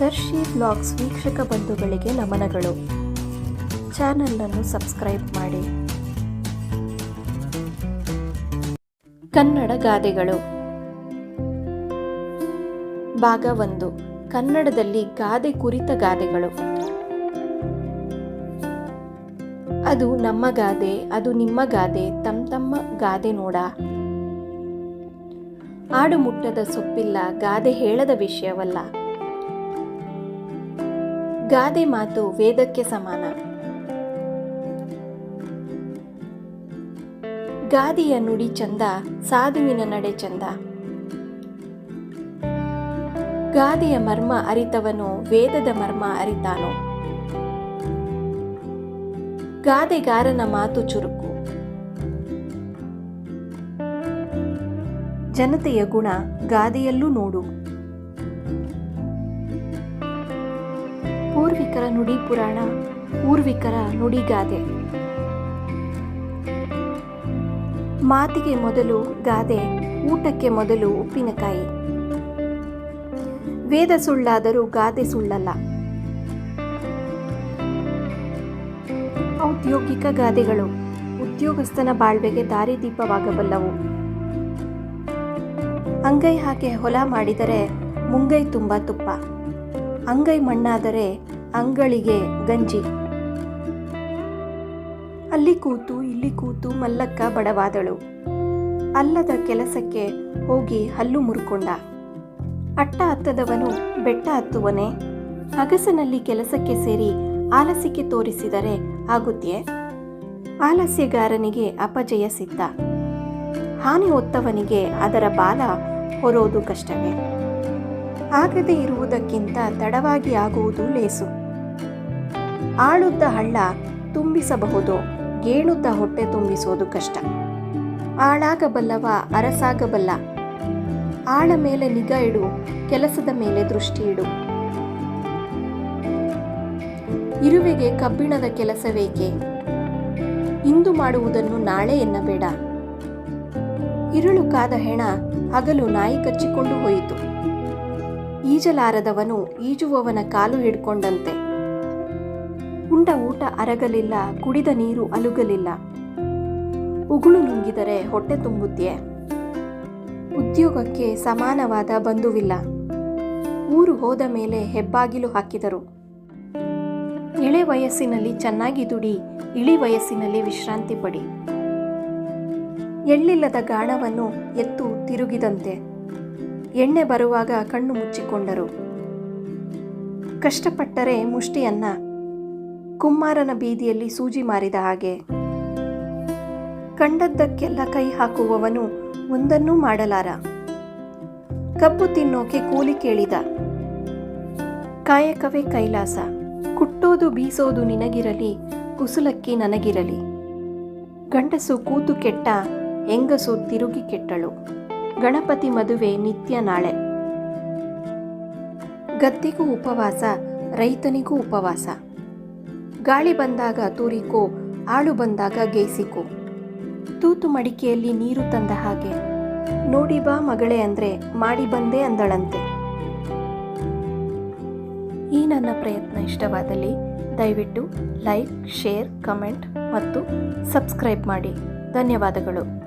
ದರ್ಶಿ blogs ವೀಕ್ಷಕ ಬಂಧುಗಳಿಗೆ ನಮನಗಳು. ಚಾನಲನ್ನು ಸಬ್ಸ್ಕ್ರೈಬ್ ಮಾಡಿ. ಕನ್ನಡ ಗಾದೆಗಳು. ಭಾಗ ಒಂದು. ಕನ್ನಡದಲ್ಲಿ ಗಾದೆ ಕುರಿತ ಗಾದೆಗಳು. ಅದು ನಮ್ಮ ಗಾದೆ, ಅದು ನಿಮ್ಮ ಗಾದೆ ತಮ್ಮ ತಮ್ಮ ಗಾದೆ ನೋಡ. ಆಡು ಮುಟ್ಟದ ಸೊಪ್ಪಿಲ್ಲ, ಗಾದೆ ಹೇಳದ ವಿಷಯವಲ್ಲ. ಗಾದೆ ಮಾತು ವೇದಕ್ಕೆ ಸಮಾನ. ಗಾದೆಯ ನುಡಿ ಚಂದ, ಸಾಧುವಿನ ನಡೆ ಚಂದ. ಗಾದೆಯ ಮರ್ಮ ಅರಿತವನು, ವೇದದ ಮರ್ಮ ಅರಿತಾನೋ. ಗಾದೆಗಾರನ ಮಾತು ಚುರುಕು. ಜನತೆಯ ಗುಣ ಗಾದೆಯಲ್ಲೂ ನೋಡು. ಪೂರ್ವಿಕರ ನುಡಿ ಪುರಾಣ, ಪೂರ್ವಿಕರ ನುಡಿಗಾದೆ ಮಾತಿಗೆ ಮೊದಲು ಗಾದೆ, ಊಟಕ್ಕೆ ಮೊದಲು ಉಪ್ಪಿನಕಾಯಿ. ವೇದ ಸುಳ್ಳಾದರೂ ಗಾದೆ ಸುಳ್ಳಲ್ಲ. ಔದ್ಯೋಗಿಕ ಗಾದೆಗಳು, ಉದ್ಯೋಗಸ್ಥನ ಬಾಳ್ವೆಗೆ ದಾರಿದೀಪವಾಗಬಲ್ಲವು ಅಂಗೈ ಹಾಕಿ ಹೊಲ ಮಾಡಿದರೆ ಮುಂಗೈ ತುಂಬ ತುಪ್ಪ. ಅಂಗೈ ಮಣ್ಣಾದರೆ ಅಂಗಳಿಗೆ ಗಂಜಿ. ಅಲ್ಲಿ ಕೂತು, ಇಲ್ಲಿ ಕೂತು ಮಲ್ಲಕ್ಕ ಬಡವಾದಳು. ಅಲ್ಲದ ಕೆಲಸಕ್ಕೆ ಹೋಗಿ ಹಲ್ಲು ಮುರುಕೊಂಡ. ಅಟ್ಟ ಹತ್ತದವನು ಬೆಟ್ಟ ಹತ್ತುವನೇ. ಅಗಸನಲ್ಲಿ ಕೆಲಸಕ್ಕೆ ಸೇರಿ ಆಲಸಿಕೆ ತೋರಿಸಿದರೆ ಆಗುತ್ತೆ ಆಲಸ್ಯಗಾರನಿಗೆ ಅಪಜಯ ಸಿದ್ಧ. ಹಾನಿ ಹೊತ್ತವನಿಗೆ ಅದರ ಬಾಲ ಹೊರೋದು ಕಷ್ಟವೇ? ಆಗದೆ ಇರುವುದಕ್ಕಿಂತ ತಡವಾಗಿ ಆಗುವುದು ಲೇಸು. ಆಳುದ್ದ ಹಳ್ಳ ತುಂಬಿಸಬಹುದು ಗೇಣುದ್ದ ಹೊಟ್ಟೆ ತುಂಬಿಸೋದು ಕಷ್ಟ. ಆಳಾಗಬಲ್ಲವ ಅರಸಾಗಬಲ್ಲ. ಆಳ ಮೇಲೆ ನಿಗಾ ಇಡು, ಕೆಲಸದ ಮೇಲೆ ದೃಷ್ಟಿ ಇಡು. ಇರುವೆಗೆ ಕಬ್ಬಿಣದ ಕೆಲಸವೇಕೆ? ಇಂದು ಮಾಡುವುದನ್ನು ನಾಳೆ ಎನ್ನಬೇಡ. ಇರುಳು ಕಾದ ಹೆಣ ಹಗಲು ನಾಯಿ ಕಚ್ಚಿಕೊಂಡು ಹೋಯಿತು. ಈಜಲಾರದವನು ಈಜುವವನ ಕಾಲು ಹಿಡ್ಕೊಂಡಂತೆ. ಉಂಡ ಊಟ ಅರಗಲಿಲ್ಲ, ಕುಡಿದ ನೀರು ಅಲುಗಲಿಲ್ಲ. ಉಗುಳು ನುಂಗಿದರೆ ಹೊಟ್ಟೆ ತುಂಬುತ್ತೆ ಉದ್ಯೋಗಕ್ಕೆ ಸಮಾನವಾದ ಬಂಧುವಿಲ್ಲ. ಊರು ಹೋದ ಮೇಲೆ ಹೆಬ್ಬಾಗಿಲು ಹಾಕಿದರು. ಎಳೆ ವಯಸ್ಸಿನಲ್ಲಿ ಚೆನ್ನಾಗಿ ದುಡಿ, ಇಳಿ ವಯಸ್ಸಿನಲ್ಲಿ ವಿಶ್ರಾಂತಿ ಪಡಿ. ಎಳ್ಳಿಲ್ಲದ ಗಾಣವನ್ನು ಎತ್ತು ತಿರುಗಿದಂತೆ. ಎಣ್ಣೆ ಬರುವಾಗ ಕಣ್ಣು ಮುಚ್ಚಿಕೊಂಡರು. ಕಷ್ಟಪಟ್ಟರೆ ಮುಷ್ಟಿಯನ್ನ ಕುಮ್ಮಾರನ ಬೀದಿಯಲ್ಲಿ ಸೂಜಿ ಮಾರಿದ ಹಾಗೆ. ಕಂಡದ್ದಕ್ಕೆಲ್ಲ ಕೈ ಹಾಕುವವನು ಒಂದನ್ನೂ ಮಾಡಲಾರ. ಕಬ್ಬು ತಿನ್ನೋಕೆ ಕೂಲಿ ಕೇಳಿದ. ಕಾಯಕವೇ ಕೈಲಾಸ. ಕುಟ್ಟೋದು ಬೀಸೋದು ನಿನಗಿರಲಿ, ಕುಸುಲಕ್ಕಿ ನನಗಿರಲಿ. ಗಂಡಸು ಕೂತು ಕೆಟ್ಟ, ಹೆಂಗಸು ತಿರುಗಿ ಕೆಟ್ಟಳು. ಗಣಪತಿ ಮದುವೆ ನಿತ್ಯ ನಾಳೆ. ಗದ್ದೆಗೂ ಉಪವಾಸ, ರೈತನಿಗೂ ಉಪವಾಸ. ಗಾಳಿ ಬಂದಾಗ ತೂರಿಕೋ, ಆಳು ಬಂದಾಗ ಗೇಸಿಕೋ ತೂತು ಮಡಿಕೆಯಲ್ಲಿ ನೀರು ತಂದ ಹಾಗೆ. ನೋಡಿ ಬಾ ಮಗಳೇ ಅಂದ್ರೆ ಮಾಡಿ ಬಂದೆ ಅಂದಳಂತೆ. ಈ ನನ್ನ ಪ್ರಯತ್ನ ಇಷ್ಟವಾದಲ್ಲಿ ದಯವಿಟ್ಟು ಲೈಕ್, ಶೇರ್, ಕಮೆಂಟ್ ಮತ್ತು ಸಬ್ಸ್ಕ್ರೈಬ್ ಮಾಡಿ. ಧನ್ಯವಾದಗಳು.